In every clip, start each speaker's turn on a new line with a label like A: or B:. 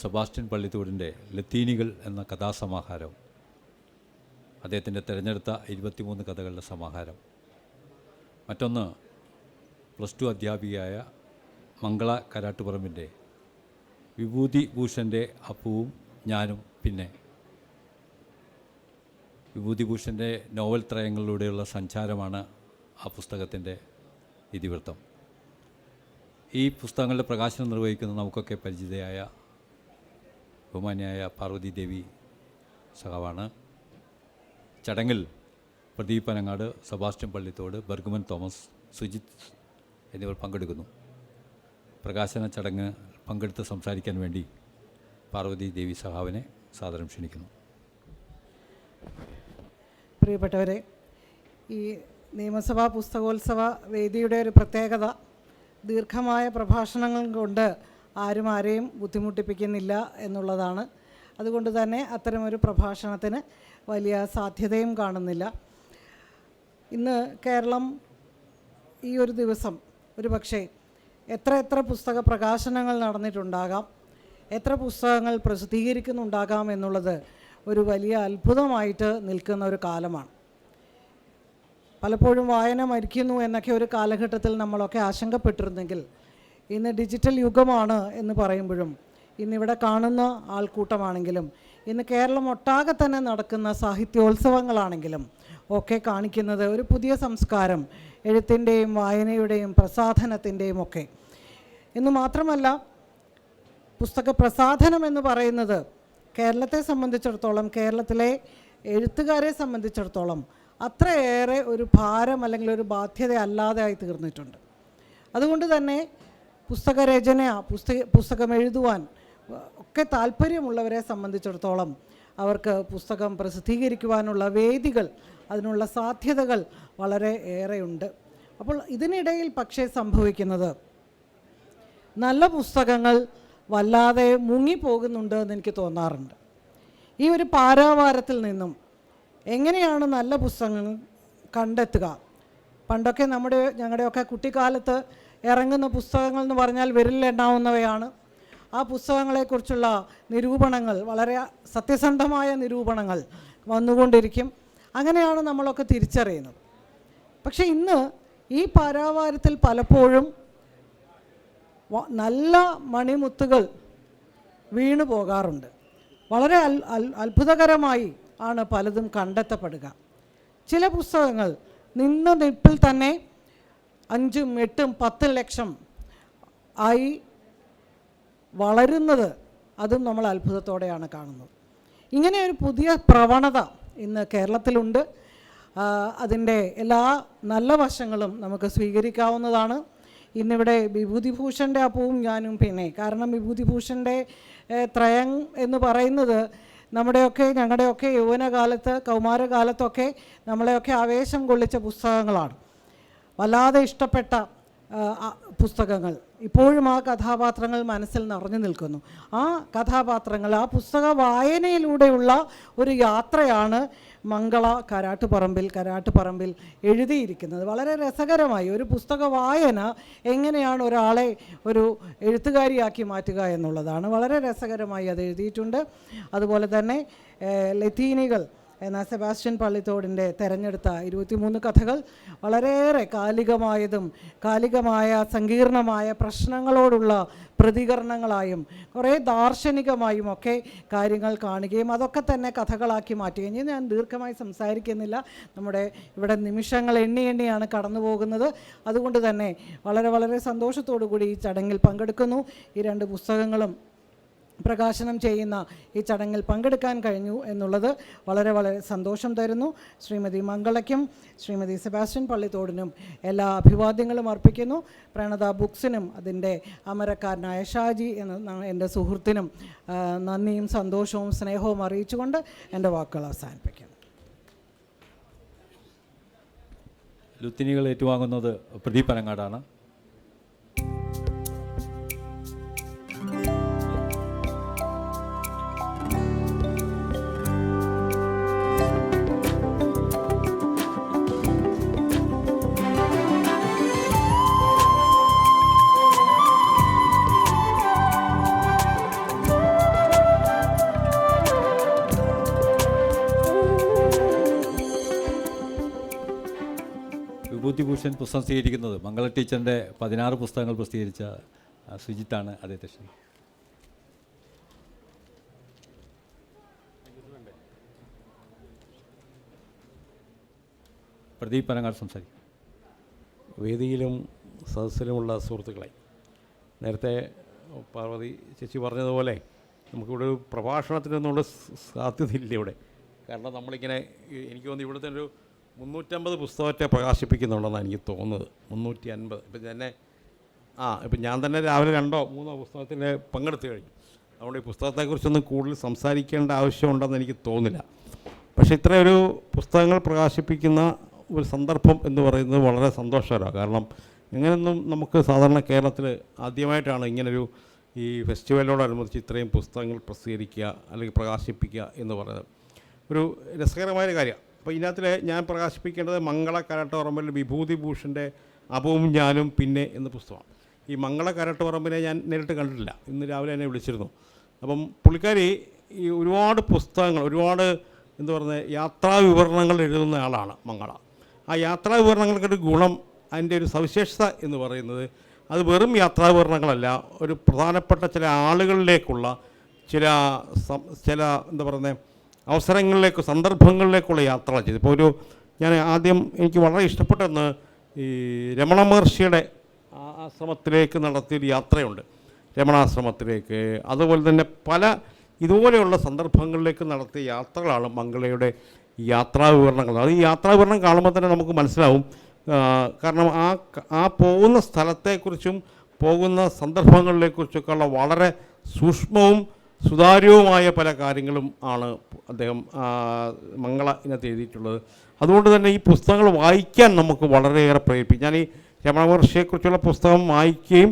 A: Sebastian പള്ളിത്തൂടിന്റെ ലത്തീനികൾ എന്ന കഥാസമാഹാരം. അദ്ദേഹത്തിന്റെ തിരഞ്ഞെടുത്ത ഇരുപത്തിമൂന്ന് കഥകളുടെ സമാഹാരം. മറ്റൊന്ന് പ്ലസ് ടു അധ്യാപികയായ മംഗള കരാട്ടുപറമ്പിന്റെ വിഭൂതി ഭൂഷന്റെ അപ്പുവും ഞാനും പിന്നെ വിഭൂതിഭൂഷന്റെ നോവൽ ത്രയങ്ങളിലൂടെയുള്ള സഞ്ചാരമാണ് ആ പുസ്തകത്തിന്റെ ഇതിവൃത്തം. ഈ പുസ്തകങ്ങളുടെ പ്രകാശനം നിർവഹിക്കുന്ന നമുക്കൊക്കെ പരിചിതയായ ബഹുമാന്യായ പാർവതി ദേവി സഖാവാണ്. ചടങ്ങിൽ പ്രദീപ് സെബാസ്റ്റ്യൻ പള്ളിത്തോട് ബർഗുമൻ തോമസ് സുജിത് എന്നിവർ പങ്കെടുക്കുന്നു. പ്രകാശന ചടങ്ങ് പങ്കെടുത്ത് സംസാരിക്കാൻ വേണ്ടി പാർവതി ദേവി സഹാവിനെ സാദരം ക്ഷണിക്കുന്നു.
B: പ്രിയപ്പെട്ടവരെ ഈ നിയമസഭാ പുസ്തകോത്സവ വേദിയുടെ ഒരു പ്രത്യേകത ദീർഘമായ പ്രഭാഷണങ്ങൾ കൊണ്ട് ആരും ആരെയും ബുദ്ധിമുട്ടിപ്പിക്കുന്നില്ല എന്നുള്ളതാണ്. അതുകൊണ്ട് തന്നെ അത്തരമൊരു പ്രഭാഷണത്തിന് വലിയ സാധ്യതയും കാണുന്നില്ല. ഇന്ന് കേരളം ഈ ഒരു ദിവസം ഒരു പക്ഷേ എത്ര എത്ര പുസ്തക പ്രകാശനങ്ങൾ നടന്നിട്ടുണ്ടാകാം എത്ര പുസ്തകങ്ങൾ പ്രസിദ്ധീകരിക്കുന്നുണ്ടാകാം എന്നുള്ളത് ഒരു വലിയ അത്ഭുതമായിട്ട് നിൽക്കുന്ന ഒരു കാലമാണ്. പലപ്പോഴും വായന മരിക്കുന്നു എന്നൊക്കെ ഒരു കാലഘട്ടത്തിൽ നമ്മളൊക്കെ ആശങ്കപ്പെട്ടിരുന്നെങ്കിൽ ഇന്ന് ഡിജിറ്റൽ യുഗമാണ് എന്ന് പറയുമ്പോഴും ഇന്നിവിടെ കാണുന്ന ആൾക്കൂട്ടമാണെങ്കിലും ഇന്ന് കേരളം ഒട്ടാകെ തന്നെ നടക്കുന്ന സാഹിത്യോത്സവങ്ങളാണെങ്കിലും ഒക്കെ കാണിക്കുന്നത് ഒരു പുതിയ സംസ്കാരം എഴുത്തിന്റെയും വായനയുടെയും പ്രസാധനത്തിന്റെയും ഒക്കെ. എന്ന് മാത്രമല്ല പുസ്തക പ്രസാധനം എന്ന് പറയുന്നത് കേരളത്തെ സംബന്ധിച്ചിടത്തോളം കേരളത്തിലെ എഴുത്തുകാരെ സംബന്ധിച്ചിടത്തോളം അത്രയേറെ ഒരു ഭാരം അല്ലെങ്കിൽ ഒരു ബാധ്യത അല്ലാതെ ആയി തീർന്നിട്ടുണ്ട്. അതുകൊണ്ട് തന്നെ പുസ്തകരചന പുസ്തക പുസ്തകം എഴുതുവാൻ ഒക്കെ താല്പര്യമുള്ളവരെ സംബന്ധിച്ചിടത്തോളം അവർക്ക് പുസ്തകം പ്രസിദ്ധീകരിക്കുവാനുള്ള വേദികൾ അതിനുള്ള സാധ്യതകൾ വളരെ ഏറെയുണ്ട്. അപ്പോൾ ഇതിനിടയിൽ പക്ഷേ സംഭവിക്കുന്നത് നല്ല പുസ്തകങ്ങൾ വല്ലാതെ മുങ്ങിപ്പോകുന്നുണ്ട് എന്ന് എനിക്ക് തോന്നാറുണ്ട്. ഈ ഒരു പാരാവാരത്തിൽ നിന്നും എങ്ങനെയാണ് നല്ല പുസ്തകങ്ങൾ കണ്ടെത്തുക? പണ്ടൊക്കെ നമ്മുടെ ഞങ്ങളുടെയൊക്കെ കുട്ടിക്കാലത്ത് ഇറങ്ങുന്ന പുസ്തകങ്ങൾ എന്ന് പറഞ്ഞാൽ വിരലിലെണ്ണാവുന്നവയാണ് ആ പുസ്തകങ്ങളെക്കുറിച്ചുള്ള നിരൂപണങ്ങൾ വളരെ സത്യസന്ധമായ നിരൂപണങ്ങൾ വന്നുകൊണ്ടിരിക്കും. അങ്ങനെയാണ് നമ്മളൊക്കെ തിരിച്ചറിയുന്നത്. പക്ഷേ ഇന്ന് ഈ പാരാവാരത്തിൽ പലപ്പോഴും നല്ല മണിമുത്തുകൾ വീണു പോകാറുണ്ട്. വളരെ അത്ഭുതകരമായി ആണ് പലതും കണ്ടെത്തപ്പെടുക. ചില പുസ്തകങ്ങൾ നിന്ന നിൽപ്പിൽ തന്നെ അഞ്ചും എട്ടും പത്തും ലക്ഷം ആയി വളരുന്നത് അതും നമ്മൾ അത്ഭുതത്തോടെയാണ് കാണുന്നത്. ഇങ്ങനെ ഒരു പുതിയ പ്രവണത ഇന്ന് കേരളത്തിലുണ്ട്. അതിന്റെ എല്ലാ നല്ല വശങ്ങളും നമുക്ക് സ്വീകരിക്കാവുന്നതാണ്. ഇന്നിവിടെ വിഭൂതിഭൂഷന്റെ അപ്പവും ഞാനും പിന്നെ. കാരണം വിഭൂതിഭൂഷന്റെ ത്രയം എന്ന് പറയുന്നത് നമ്മുടെയൊക്കെ ഞങ്ങളുടെയൊക്കെ യൗവനകാലത്ത് കൗമാരകാലത്തൊക്കെ നമ്മളെയൊക്കെ ആവേശം കൊള്ളിച്ച പുസ്തകങ്ങളാണ്. വല്ലാതെ ഇഷ്ടപ്പെട്ട പുസ്തകങ്ങൾ. ഇപ്പോഴും ആ കഥാപാത്രങ്ങൾ മനസ്സിൽ നിറഞ്ഞു നിൽക്കുന്നു. ആ കഥാപാത്രങ്ങൾ ആ പുസ്തക വായനയിലൂടെയുള്ള ഒരു യാത്രയാണ് മംഗള കരാട്ടുപറമ്പിൽ കരാട്ടുപറമ്പിൽ എഴുതിയിരിക്കുന്നത്. വളരെ രസകരമായി ഒരു പുസ്തക വായന എങ്ങനെയാണ് ഒരാളെ ഒരു എഴുത്തുകാരിയാക്കി മാറ്റുക എന്നുള്ളതാണ്. വളരെ രസകരമായി അത് എഴുതിയിട്ടുണ്ട്. അതുപോലെ തന്നെ ലത്തീനികൾ എന്ന സെബാസ്റ്റ്യൻ പള്ളിത്തോടിന്റെ തെരഞ്ഞെടുത്ത ഇരുപത്തിമൂന്ന് കഥകൾ വളരെയേറെ കാലികമായതും കാലികമായ സങ്കീർണമായ പ്രശ്നങ്ങളോടുള്ള പ്രതികരണങ്ങളായും കുറേ ദാർശനികമായും ഒക്കെ കാര്യങ്ങൾ കാണുകയും അതൊക്കെ തന്നെ കഥകളാക്കി മാറ്റുകയും ചെയ്യും ഞാൻ ദീർഘമായി സംസാരിക്കുന്നില്ല. നമ്മുടെ ഇവിടെ നിമിഷങ്ങൾ എണ്ണി എണ്ണിയാണ് കടന്നു പോകുന്നത്. അതുകൊണ്ട് തന്നെ വളരെ വളരെ സന്തോഷത്തോടു കൂടി ഈ ചടങ്ങിൽ പങ്കെടുക്കുന്നു. ഈ രണ്ട് പുസ്തകങ്ങളും പ്രകാശനം ചെയ്യുന്ന ഈ ചടങ്ങിൽ പങ്കെടുക്കാൻ കഴിഞ്ഞു എന്നുള്ളത് വളരെ വളരെ സന്തോഷം തരുന്നു. ശ്രീമതി മംഗളയ്ക്കും ശ്രീമതി സെബാസ്റ്റ്യൻ പള്ളിത്തോടിനും എല്ലാ അഭിവാദ്യങ്ങളും അർപ്പിക്കുന്നു. പ്രണത ബുക്സിനും അതിന്റെ അമരക്കാരനായ ഷാജി എന്ന എന്റെ സുഹൃത്തിനും നന്ദിയും സന്തോഷവും സ്നേഹവും അറിയിച്ചുകൊണ്ട് എന്റെ വാക്കുകൾ അവസാനിപ്പിക്കുന്നു.
A: ലുത്തിനികൾ ഏറ്റുവാങ്ങുന്നത് പ്രദീപ് പനങ്ങാടാണ് പുസ്തകം സ്വീകരിക്കുന്നത്. മംഗള ടീച്ചറിന്റെ പതിനാറ് പുസ്തകങ്ങൾ പ്രസിദ്ധീകരിച്ച സുജിത്താണ് അദ്ദേഹത്തെ പ്രദീപ് പനങ്ങാട് സംസാരിക്കും.
C: വേദിയിലും സദസ്സിലുമുള്ള സുഹൃത്തുക്കളെ നേരത്തെ പാർവതി ചേച്ചി പറഞ്ഞതുപോലെ നമുക്കിവിടെ ഒരു പ്രഭാഷണത്തിനൊന്നുള്ള സാധ്യതയില്ല ഇവിടെ. കാരണം നമ്മളിങ്ങനെ എനിക്ക് തോന്നുന്നു ഇവിടുത്തെ ഒരു മുന്നൂറ്റമ്പത് പുസ്തകത്തെ പ്രകാശിപ്പിക്കുന്നുണ്ടെന്നാണ് എനിക്ക് തോന്നുന്നത്. മുന്നൂറ്റി അൻപത് ഇപ്പം തന്നെ ആ ഇപ്പം ഞാൻ തന്നെ രാവിലെ രണ്ടോ മൂന്നോ പുസ്തകത്തിൽ പങ്കെടുത്തു കഴിഞ്ഞു. അതുകൊണ്ട് ഈ പുസ്തകത്തെക്കുറിച്ചൊന്നും കൂടുതൽ സംസാരിക്കേണ്ട ആവശ്യമുണ്ടെന്ന് എനിക്ക് തോന്നില്ല പക്ഷേ ഇത്രയൊരു പുസ്തകങ്ങൾ പ്രകാശിപ്പിക്കുന്ന ഒരു സന്ദർഭം എന്ന് പറയുന്നത് വളരെ സന്തോഷകരമാണ്. കാരണം ഇങ്ങനെയൊന്നും നമുക്ക് സാധാരണ കേരളത്തിൽ ആദ്യമായിട്ടാണ് ഇങ്ങനൊരു ഈ ഫെസ്റ്റിവലിനോടനുബന്ധിച്ച് ഇത്രയും പുസ്തകങ്ങൾ പ്രസിദ്ധീകരിക്കുക അല്ലെങ്കിൽ പ്രകാശിപ്പിക്കുക എന്ന് പറയുന്നത്. ഒരു രസകരമായ കാര്യമാണ് അപ്പോൾ ഇതിനകത്തിൽ ഞാൻ പ്രകാശിപ്പിക്കേണ്ടത് മംഗള കരട്ടോറമ്പിൽ വിഭൂതിഭൂഷന്റെ അപവും ഞാനും പിന്നെ എന്ന പുസ്തകമാണ്. ഈ മംഗള കരട്ടോറമ്പിനെ ഞാൻ നേരിട്ട് കണ്ടിട്ടില്ല. ഇന്ന് രാവിലെ എന്നെ വിളിച്ചിരുന്നു. അപ്പം പുള്ളിക്കാരി ഈ ഒരുപാട് പുസ്തകങ്ങൾ ഒരുപാട് എന്താ പറയുന്നത് യാത്രാ വിവരണങ്ങൾ എഴുതുന്ന ആളാണ് മംഗള. ആ യാത്രാ വിവരണങ്ങൾക്കൊരു ഗുണം അതിന്റെ ഒരു സവിശേഷത എന്ന് പറയുന്നത് അത് വെറും യാത്രാ വിവരണങ്ങളല്ല ഒരു പ്രധാനപ്പെട്ട ചില ആളുകളിലേക്കുള്ള ചില ചില എന്താ പറയുന്നത് അവസരങ്ങളിലേക്ക് സന്ദർഭങ്ങളിലേക്കുള്ള യാത്ര ചെയ്തു. ഇപ്പോൾ ഒരു ഞാൻ ആദ്യം എനിക്ക് വളരെ ഇഷ്ടപ്പെട്ടെന്ന് ഈ രമണ മഹർഷിയുടെ ആശ്രമത്തിലേക്ക് നടത്തിയൊരു യാത്രയുണ്ട്. രമണാശ്രമത്തിലേക്ക്. അതുപോലെ തന്നെ പല ഇതുപോലെയുള്ള സന്ദർഭങ്ങളിലേക്ക് നടത്തിയ യാത്രകളാണ് മംഗളയുടെ യാത്രാ വിവരണങ്ങൾ. അത് ഈ യാത്രാ വിവരണം കാണുമ്പോൾ തന്നെ നമുക്ക് മനസ്സിലാവും. കാരണം ആ ആ പോകുന്ന സ്ഥലത്തെക്കുറിച്ചും പോകുന്ന സന്ദർഭങ്ങളെക്കുറിച്ചൊക്കെയുള്ള വളരെ സൂക്ഷ്മവും സുതാര്യവുമായ പല കാര്യങ്ങളും ആണ് അദ്ദേഹം മംഗള ഇതിനകത്ത് എഴുതിയിട്ടുള്ളത്. അതുകൊണ്ട് തന്നെ ഈ പുസ്തകങ്ങൾ വായിക്കാൻ നമുക്ക് വളരെയേറെ പ്രേരിപ്പിക്കും. ഞാൻ ഈ രമണ മഹർഷിയെക്കുറിച്ചുള്ള പുസ്തകം വായിക്കുകയും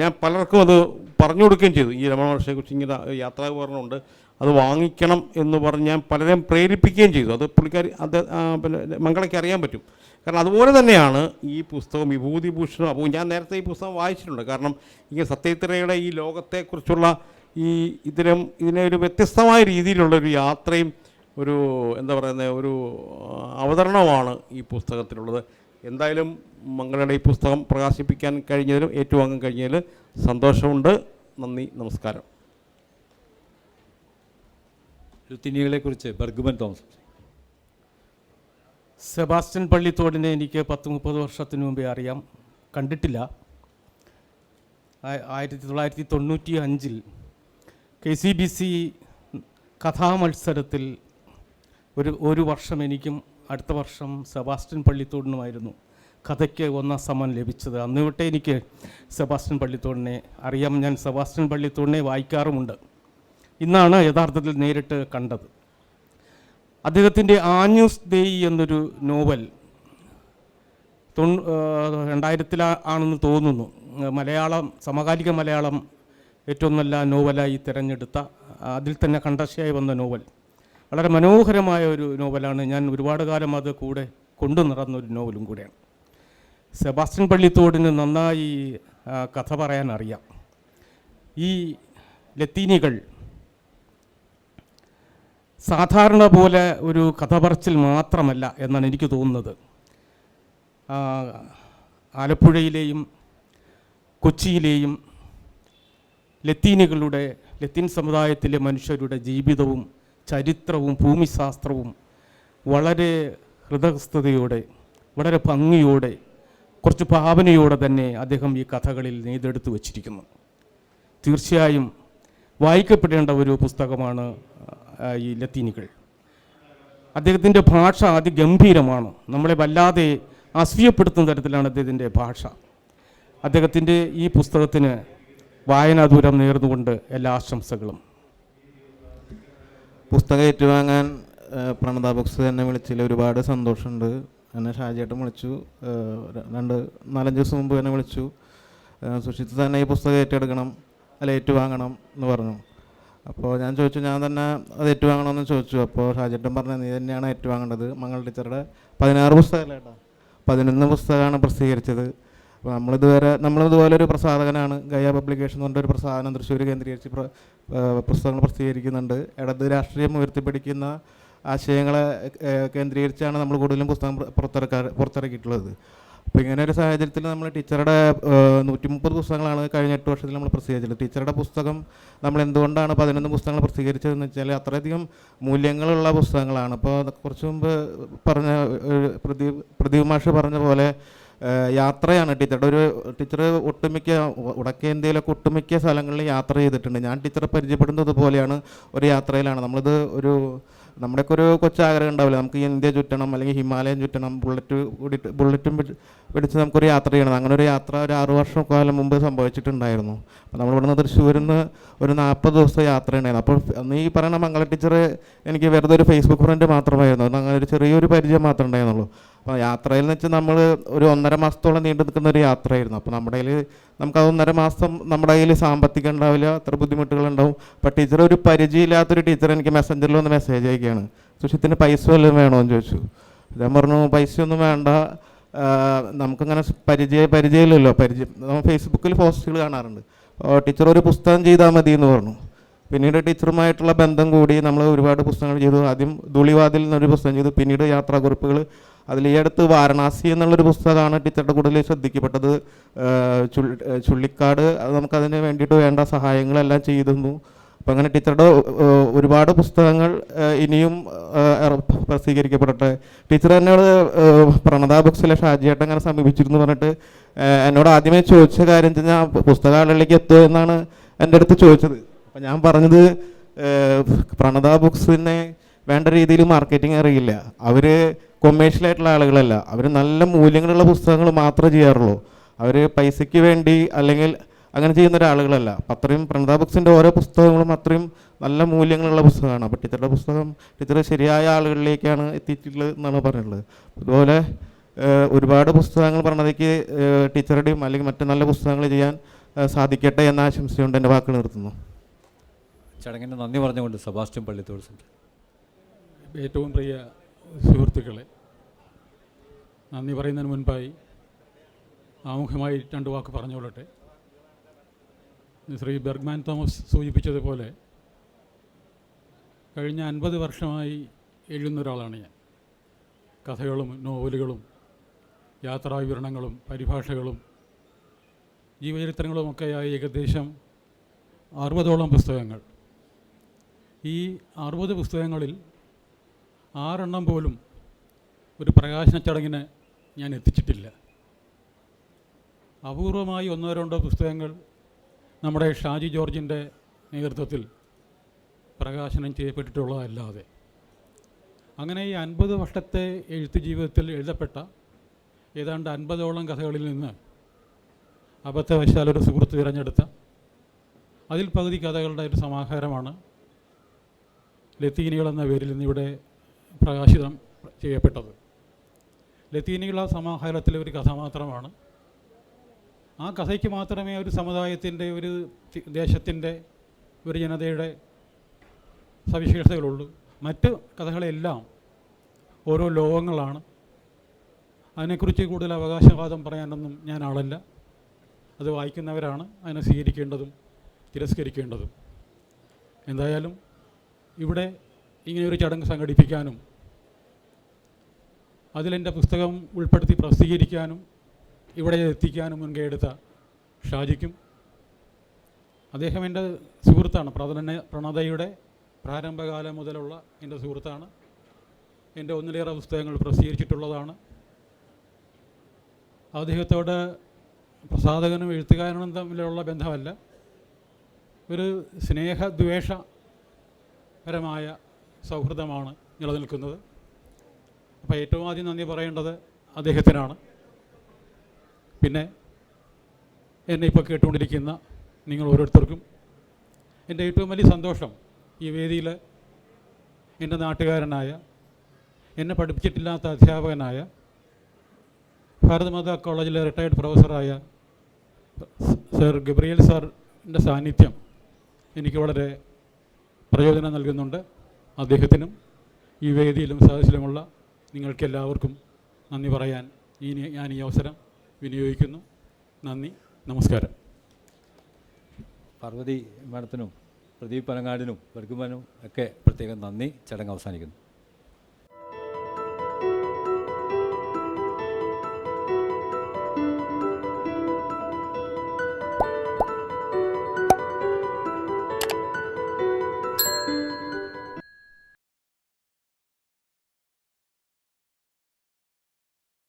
C: ഞാൻ പലർക്കും അത് പറഞ്ഞു കൊടുക്കുകയും ചെയ്തു. ഈ രമണ മഹർഷിയെക്കുറിച്ച് ഇങ്ങനെ യാത്രാ വിവരണമുണ്ട് അത് വാങ്ങിക്കണം എന്ന് പറഞ്ഞ് ഞാൻ പലരെയും പ്രേരിപ്പിക്കുകയും ചെയ്തു. അത് പുള്ളിക്കാരി അത് പിന്നെ മംഗളയ്ക്ക് അറിയാൻ പറ്റും. കാരണം അതുപോലെ തന്നെയാണ് ഈ പുസ്തകം വിഭൂതിഭൂഷണം അപ്പോൾ ഞാൻ നേരത്തെ ഈ പുസ്തകം വായിച്ചിട്ടുണ്ട്. കാരണം ഇങ്ങനെ സത്യത്രയുടെ ഈ ലോകത്തെക്കുറിച്ചുള്ള ഈ ഇതിനും ഇതിനെ ഒരു വ്യത്യസ്തമായ രീതിയിലുള്ളൊരു യാത്രയും ഒരു എന്താ പറയുന്നത് ഒരു അവതരണമാണ് ഈ പുസ്തകത്തിലുള്ളത്. എന്തായാലും മംഗളയുടെ ഈ പുസ്തകം പ്രകാശിപ്പിക്കാൻ കഴിഞ്ഞതിലും ഏറ്റുവാങ്ങാൻ കഴിഞ്ഞതിൽ സന്തോഷമുണ്ട്. നന്ദി നമസ്കാരം.
A: കുറിച്ച് ബർഗുമൻ തോമസ്.
D: സെബാസ്റ്റ്യൻ പള്ളിത്തോടിനെ എനിക്ക് പത്ത് മുപ്പത് വർഷത്തിന് മുമ്പേ അറിയാം. കണ്ടിട്ടില്ല. ആയിരത്തി തൊള്ളായിരത്തി തൊണ്ണൂറ്റി അഞ്ചിൽ കെ സി ബി സി കഥാമത്സരത്തിൽ ഒരു ഒരു വർഷം എനിക്കും അടുത്ത വർഷം സെബാസ്റ്റ്യൻ പള്ളിത്തോടിനുമായിരുന്നു കഥയ്ക്ക് ഒന്നാം സമ്മാനം ലഭിച്ചത്. അന്ന് തൊട്ടേ എനിക്ക് സെബാസ്റ്റ്യൻ പള്ളിത്തോടിനെ അറിയാം. ഞാൻ സെബാസ്റ്റ്യൻ പള്ളിത്തോടിനെ വായിക്കാറുമുണ്ട്. ഇന്നാണ് യഥാർത്ഥത്തിൽ നേരിട്ട് കണ്ടത്. അദ്ദേഹത്തിന്റെ ആന്യൂസ് ദേയി എന്നൊരു നോവൽ തൊണ്ണൂ രണ്ടായിരത്തിലാണെന്ന് തോന്നുന്നു. മലയാളം സമകാലിക മലയാളം ഏറ്റവും നല്ല നോവലായി തിരഞ്ഞെടുത്ത അതിൽ തന്നെ കണ്ടശയായി വന്ന നോവൽ. വളരെ മനോഹരമായ ഒരു നോവലാണ്. ഞാൻ ഒരുപാട് കാലം അത് കൂടെ കൊണ്ടു നടന്ന ഒരു നോവലും കൂടെയാണ്. സെബാസ്റ്റ്യൻ പള്ളിത്തോടിന് നന്നായി കഥ പറയാൻ അറിയാം ഈ ലത്തീനികൾ സാധാരണ പോലെ ഒരു കഥ പറച്ചിൽ മാത്രമല്ല എന്നാണ് എനിക്ക് തോന്നുന്നത്. ആലപ്പുഴയിലെയും കൊച്ചിയിലെയും ലത്തീനുകളുടെ ലത്തീൻ സമുദായത്തിലെ മനുഷ്യരുടെ ജീവിതവും ചരിത്രവും ഭൂമിശാസ്ത്രവും വളരെ ഹൃദയസ്ഥതയോടെ വളരെ ഭംഗിയോടെ കുറച്ച് ഭാവനയോടെ തന്നെ അദ്ദേഹം ഈ കഥകളിൽ നെയ്തെടുത്ത് വച്ചിരിക്കുന്നു. തീർച്ചയായും വായിക്കപ്പെടേണ്ട ഒരു പുസ്തകമാണ് ഈ ലത്തീനികൾ. അദ്ദേഹത്തിന്റെ ഭാഷ അതിഗംഭീരമാണ്. നമ്മളെ വല്ലാതെ അസൂയപ്പെടുത്തുന്ന തരത്തിലാണ് അദ്ദേഹത്തിന്റെ ഭാഷ. അദ്ദേഹത്തിന്റെ ഈ പുസ്തകത്തിന് വായനാദൂരം നേർന്നുകൊണ്ട് എല്ലാ ആശംസകളും.
E: പുസ്തകം ഏറ്റുവാങ്ങാൻ പ്രണത ബുക്സ് എന്നെ വിളിച്ചതിൽ ഒരുപാട് സന്തോഷമുണ്ട്. എന്നെ ഷാജിയേട്ടൻ വിളിച്ചു രണ്ട് നാലഞ്ച് ദിവസം മുമ്പ് എന്നെ വിളിച്ചു. സുഷിത്ത് തന്നെ ഈ പുസ്തകം ഏറ്റെടുക്കണം അല്ല ഏറ്റുവാങ്ങണം എന്ന് പറഞ്ഞു. അപ്പോൾ ഞാൻ ചോദിച്ചു ഞാൻ തന്നെ അത് ഏറ്റുവാങ്ങണമെന്ന് ചോദിച്ചു. അപ്പോൾ ഷാജിയേട്ടൻ പറഞ്ഞു നീ തന്നെയാണ് ഏറ്റുവാങ്ങേണ്ടത്. മംഗൾ ടീച്ചറുടെ പതിനാറ് പുസ്തകമല്ലേട്ടാ പതിനൊന്ന് പുസ്തകമാണ് പ്രസിദ്ധീകരിച്ചത്. അപ്പോൾ നമ്മളിതുവരെ നമ്മളിതുപോലെ ഒരു പ്രസാധകനാണ്. ഗയ പബ്ലിക്കേഷൻ എന്ന് പറഞ്ഞൊരു പ്രസാധനം തൃശ്ശൂർ കേന്ദ്രീകരിച്ച് പുസ്തകങ്ങൾ പ്രസിദ്ധീകരിക്കുന്നുണ്ട്. ഇടത് രാഷ്ട്രീയം ഉയർത്തിപ്പിടിക്കുന്ന ആശയങ്ങളെ കേന്ദ്രീകരിച്ചാണ് നമ്മൾ കൂടുതലും പുസ്തകം പുറത്തിറക്കാറ് പുറത്തിറക്കിയിട്ടുള്ളത്. അപ്പോൾ ഇങ്ങനെ ഒരു സാഹചര്യത്തിൽ നമ്മൾ ടീച്ചറുടെ നൂറ്റി മുപ്പത് പുസ്തകങ്ങളാണ് കഴിഞ്ഞ എട്ട് വർഷത്തിൽ നമ്മൾ പ്രസിദ്ധീകരിച്ചത്. ടീച്ചറുടെ പുസ്തകം നമ്മൾ എന്തുകൊണ്ടാണ് പതിനൊന്ന് പുസ്തകങ്ങൾ പ്രസിദ്ധീകരിച്ചതെന്ന് വെച്ചാൽ അത്രയധികം മൂല്യങ്ങളുള്ള പുസ്തകങ്ങളാണ്. അപ്പോൾ കുറച്ച് മുമ്പ് പറഞ്ഞ പ്രദീപ് പ്രദീപ് മാഷ് പറഞ്ഞ പോലെ യാത്രയാണ് ടീച്ചറുടെ. ഒരു ടീച്ചർ ഒട്ടുമിക്ക വടക്കേന്ത്യയിലൊക്കെ ഒട്ടുമിക്ക സ്ഥലങ്ങളിൽ യാത്ര ചെയ്തിട്ടുണ്ട്. ഞാൻ ടീച്ചറെ പരിചയപ്പെടുന്നത് പോലെയാണ് ഒരു യാത്രയിലാണ്. നമ്മളിത് ഒരു നമ്മുടെയൊക്കെ ഒരു കൊച്ചാഗ്രഹം ഉണ്ടാവില്ല? നമുക്ക് ഇന്ത്യ ചുറ്റണം അല്ലെങ്കിൽ ഹിമാലയം ചുറ്റണം ബുള്ളറ്റ് കൂടിയിട്ട് ബുള്ളറ്റും പിടി- പിടിച്ച് നമുക്കൊരു യാത്ര ചെയ്യണം. അങ്ങനെ ഒരു യാത്ര ഒരു ആറു വർഷം കാലം മുമ്പ് സംഭവിച്ചിട്ടുണ്ടായിരുന്നു. അപ്പോൾ നമ്മൾ ഇവിടുന്ന് തൃശ്ശൂരിൽ നിന്ന് ഒരു നാൽപ്പത് ദിവസത്തെ യാത്ര ഉണ്ടായിരുന്നു അപ്പോൾ ഈ പറയുന്ന മംഗള ടീച്ചർ എനിക്ക് വെറുതെ ഒരു ഫേസ്ബുക്ക് ഫ്രണ്ട് മാത്രമായിരുന്നു. അങ്ങനെ ഒരു ചെറിയൊരു പരിചയം മാത്രമേ ഉണ്ടായിരുന്നുള്ളൂ. അപ്പോൾ യാത്രയിൽ എന്ന് വെച്ചാൽ നമ്മൾ ഒരു ഒന്നര മാസത്തോളം നീണ്ടു നിൽക്കുന്ന ഒരു യാത്രയായിരുന്നു. അപ്പോൾ നമ്മുടെ കയ്യിൽ നമുക്ക് ഒന്നര മാസം നമ്മുടെ കയ്യിൽ സാമ്പത്തികം ഉണ്ടാവില്ല അത്ര ബുദ്ധിമുട്ടുകളുണ്ടാവും അപ്പോൾ ടീച്ചർ ഒരു പരിചയമില്ലാത്തൊരു ടീച്ചർ എനിക്ക് മെസ്സഞ്ചറിൽ ഒന്ന് മെസ്സേജ് അയക്കുകയാണ്. സുഷിത്തിന് പൈസ വല്ലതും വേണോ? എന്ന് ചോദിച്ചു. ഞാൻ പറഞ്ഞു പൈസ ഒന്നും വേണ്ട നമുക്കങ്ങനെ പരിചയ പരിചയമില്ലല്ലോ. പരിചയം നമ്മൾ ഫേസ്ബുക്കിൽ പോസ്റ്റുകൾ കാണാറുണ്ട്. ടീച്ചർ ഒരു പുസ്തകം ചെയ്താൽ മതി എന്ന് പറഞ്ഞു. പിന്നീട് ടീച്ചറുമായിട്ടുള്ള ബന്ധം കൂടി നമ്മൾ ഒരുപാട് പുസ്തകങ്ങൾ ചെയ്തു. ആദ്യം ധുളിവാതിൽ എന്നൊരു പുസ്തകം ചെയ്തു. പിന്നീട് യാത്രാക്കുറിപ്പുകൾ അതിൽ ഈ അടുത്ത് വാരണാസി എന്നുള്ളൊരു പുസ്തകമാണ് ടീച്ചറുടെ കൂടുതൽ ശ്രദ്ധിക്കപ്പെട്ടത്. ചുള്ളിക്കാട് അത് നമുക്കതിന് വേണ്ടിയിട്ട് വേണ്ട സഹായങ്ങളെല്ലാം ചെയ്തിരുന്നു. അപ്പം അങ്ങനെ ടീച്ചറുടെ ഒരുപാട് പുസ്തകങ്ങൾ ഇനിയും പ്രസിദ്ധീകരിക്കപ്പെടട്ടെ. ടീച്ചർ എന്നോട് പ്രണത ബുക്സിലെ ഷാജിയേട്ടൻ അങ്ങനെ സമീപിച്ചിരുന്നു പറഞ്ഞിട്ട് എന്നോട് ആദ്യമേ ചോദിച്ച കാര്യം വെച്ച് കഴിഞ്ഞാൽ പുസ്തകാലകളിലേക്ക് എത്തുമോ എന്നാണ് എന്റെ അടുത്ത് ചോദിച്ചത്. അപ്പം ഞാൻ പറഞ്ഞത് പ്രണത ബുക്സിനെ വേണ്ട രീതിയിൽ മാർക്കറ്റിംഗ് അറിയില്ല. അവർ കൊമേഴ്ഷ്യൽ ആയിട്ടുള്ള ആളുകളല്ല. അവർ നല്ല മൂല്യങ്ങളുള്ള പുസ്തകങ്ങൾ മാത്രമേ ചെയ്യാറുള്ളൂ. അവർ പൈസയ്ക്ക് വേണ്ടി അല്ലെങ്കിൽ അങ്ങനെ ചെയ്യുന്ന ഒരാളുകളല്ല. അപ്പം അത്രയും പ്രണത ബുക്സിന്റെ ഓരോ പുസ്തകങ്ങളും അത്രയും നല്ല മൂല്യങ്ങളുള്ള പുസ്തകമാണ്. അപ്പോൾ ടീച്ചറുടെ പുസ്തകം ടീച്ചർ ശരിയായ ആളുകളിലേക്കാണ് എത്തിയിട്ടുള്ളത് എന്നാണ് പറഞ്ഞിട്ടുള്ളത് അതുപോലെ ഒരുപാട് പുസ്തകങ്ങൾ പ്രണതയ്ക്ക് ഏഹ്, ടീച്ചറുടെയും അല്ലെങ്കിൽ മറ്റു നല്ല പുസ്തകങ്ങൾ ചെയ്യാൻ സാധിക്കട്ടെ എന്ന ആശംസയുണ്ട് എന്റെ വാക്കുകൾ നിർത്തുന്നു.
A: ചടങ്ങിന് നന്ദി പറഞ്ഞുകൊണ്ട് സെബാസ്റ്റ്യൻ പള്ളി സംസാരിക്കും
F: ഏറ്റവും പ്രിയ സുഹൃത്തുക്കളെ നന്ദി പറയുന്നതിന് മുൻപായി ആമുഖമായി രണ്ട് വാക്ക് പറഞ്ഞുകൊള്ളട്ടെ. ശ്രീ ബെർഗ്മാൻ തോമസ് സൂചിപ്പിച്ചതുപോലെ കഴിഞ്ഞ അൻപത് വർഷമായി എഴുതുന്ന ഒരാളാണ് ഞാൻ. കഥകളും നോവലുകളും യാത്രാവിവരണങ്ങളും പരിഭാഷകളും ജീവചരിത്രങ്ങളുമൊക്കെയായി ഏകദേശം അറുപതോളം പുസ്തകങ്ങൾ. ഈ അറുപത് പുസ്തകങ്ങളിൽ ആറെണ്ണം പോലും ഒരു പ്രകാശന ചടങ്ങിന് ഞാൻ എത്തിച്ചിട്ടില്ല. അപൂർവമായി ഒന്നോ രണ്ടോ പുസ്തകങ്ങൾ നമ്മുടെ ഷാജി ജോർജിന്റെ നേതൃത്വത്തിൽ പ്രകാശനം ചെയ്യപ്പെട്ടിട്ടുള്ളതല്ലാതെ. അങ്ങനെ ഈ അൻപത് വർഷത്തെ എഴുത്ത് ജീവിതത്തിൽ എഴുതപ്പെട്ട ഏതാണ്ട് അൻപതോളം കഥകളിൽ നിന്ന് അബദ്ധവശാൽ ഒരു സുഹൃത്ത് തിരഞ്ഞെടുത്ത അതിൽ പകുതി കഥകളുടെ ഒരു സമാഹാരമാണ് ലത്തീനികൾ എന്ന പേരിൽ ഇന്നിവിടെ പ്രകാശിതം ചെയ്യപ്പെട്ടത്. ലത്തീനികള സമാഹാരത്തിലെ ഒരു കഥ മാത്രമാണ്. ആ കഥയ്ക്ക് മാത്രമേ ഒരു സമുദായത്തിന്റെ ഒരു ദേശത്തിന്റെ ഒരു ജനതയുടെ സവിശേഷതകളുള്ളൂ. മറ്റ് കഥകളെല്ലാം ഓരോ ലോകങ്ങളാണ്. അതിനെക്കുറിച്ച് കൂടുതൽ അവകാശവാദം പറയാനൊന്നും ഞാൻ ആളല്ല. അത് വായിക്കുന്നവരാണ് അതിനെ സ്വീകരിക്കേണ്ടതും തിരസ്കരിക്കേണ്ടതും. എന്തായാലും ഇവിടെ ഇങ്ങനെയൊരു ചടങ്ങ് സംഘടിപ്പിക്കാനും അതിലെന്റെ പുസ്തകം ഉൾപ്പെടുത്തി പ്രസിദ്ധീകരിക്കാനും ഇവിടെ എത്തിക്കാനും മുൻകൈ എടുത്ത ഷാജിക്കും അദ്ദേഹം എന്റെ സുഹൃത്താണ്. പ്രധാന പ്രണതയുടെ പ്രാരംഭകാലം മുതലുള്ള എന്റെ സുഹൃത്താണ്. എന്റെ ഒന്നിലേറെ പുസ്തകങ്ങൾ പ്രസിദ്ധീകരിച്ചിട്ടുള്ളതാണ്. അദ്ദേഹത്തോട് പ്രസാധകനും എഴുത്തുകാരനും തമ്മിലുള്ള ബന്ധമല്ല ഒരു സ്നേഹദ്വേഷപരമായ സൗഹൃദമാണ് നിലനിൽക്കുന്നത്. അപ്പോൾ ഏറ്റവും ആദ്യം നന്ദി പറയേണ്ടത് അദ്ദേഹത്തിനാണ്. പിന്നെ എന്നെ ഇപ്പോൾ കേട്ടുകൊണ്ടിരിക്കുന്ന നിങ്ങൾ ഓരോരുത്തർക്കും എന്റെ ഏറ്റവും വലിയ സന്തോഷം ഈ വേദിയിൽ എന്റെ നാട്ടുകാരനായ എന്നെ പഠിപ്പിച്ചിട്ടില്ലാത്ത അധ്യാപകനായ ഭാരതമാതാ കോളേജിലെ റിട്ടയർഡ് പ്രൊഫസറായ സർ ഗബ്രിയൽ സാറിന്റെ സാന്നിധ്യം എനിക്ക് വളരെ പ്രയോജനം നൽകുന്നുണ്ട്. അദ്ദേഹത്തിനും ഈ വേദിയിലും സദസ്സിലുമുള്ള നിങ്ങൾക്കെല്ലാവർക്കും നന്ദി പറയാൻ ഈ ഞാൻ ഈ അവസരം വിനിയോഗിക്കുന്നു. നന്ദി നമസ്കാരം.
A: പാർവതി മാഡത്തിനും പ്രദീപ് പനങ്ങാടിനും വർഗുമാനും ഒക്കെ പ്രത്യേകം നന്ദി. ചടങ്ങ് അവസാനിക്കുന്നു.